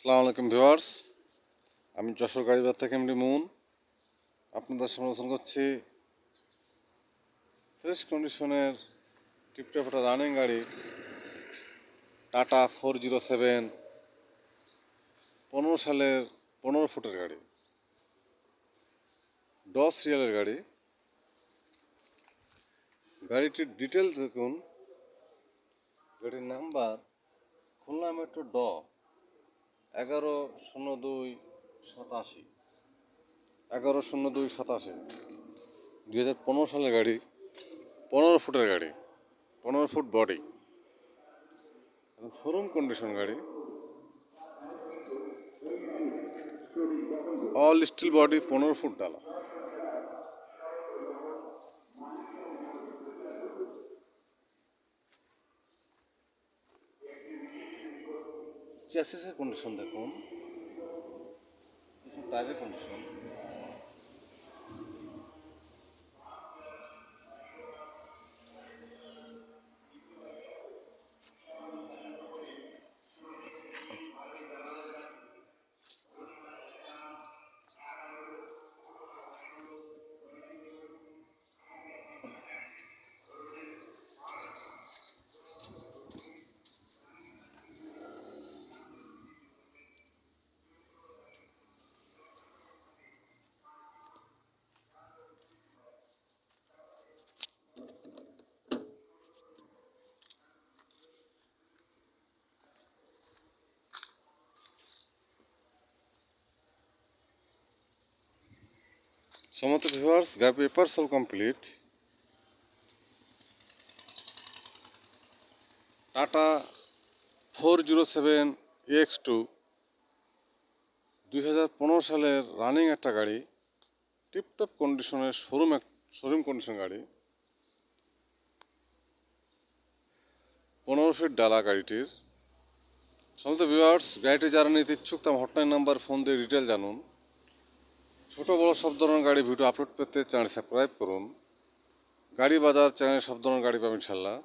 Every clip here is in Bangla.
আসসালামু আলাইকুম ভিউয়ার্স। আমি যশোর গাড়িবার থেকে এমডি মুন। আপনাদের সামনে নতুন করছি ফ্রেশ কন্ডিশনের টিপটপ একটা রানিং গাড়ি। Tata four zero seven. পনেরো সালের পনেরো ফুটের গাড়ি। দশ রিয়ালের গাড়ি। গাড়িটির ডিটেল দেখুন। গাড়ির নাম্বার খুলনা মেট্রো ড। এগারো শূন্য দুই সাতাশি। এগারো শূন্য দুই সাতাশি। দুই হাজার পনেরো সালের গাড়ি, পনেরো ফুটের গাড়ি, পনেরো ফুট বডি শোরুম কন্ডিশন গাড়ি। অল স্টিল বডি পনেরো ফুট ডালা। চ্যাসিসের কন্ডিশন দেখুন। কিছু টায়ারের কন্ডিশন সমস্ত ভিউয়ার্স গাড়ি papers all complete Tata four zero seven X two দুই হাজার পনেরো সালের রানিং একটা গাড়ি টিপটপ কন্ডিশনের শোরুম এক শোরুম কন্ডিশন গাড়ি। পনেরো ফিট ডালা গাড়িটির। সমস্ত ভিউয়ার্স গাড়িটি যারা নিতে ইচ্ছুক, তার হটলাইন নাম্বার ফোন দিয়ে ডিটেল জানুন। ছোট বড় সব ধরনের গাড়ি ভিডিও আপলোড পেতে চ্যানেল সাবস্ক্রাইব করুন। গাড়ি বাজার চ্যানেলে সব ধরনের গাড়ি পাবেন ইনশাল্লাহ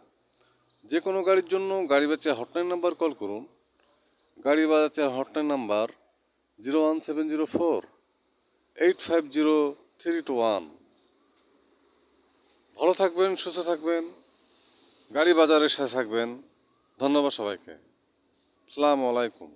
যে কোনো গাড়ির জন্য গাড়ি বেচে হটলাইন নাম্বার কল করুন। গাড়ি বাজার hotline number zero one seven zero four eight five zero three two one ভালো থাকবেন, সুস্থ থাকবেন। গাড়ি বাজারের সাথে থাকবেন। ধন্যবাদ সবাইকে। আসসালামু আলাইকুম।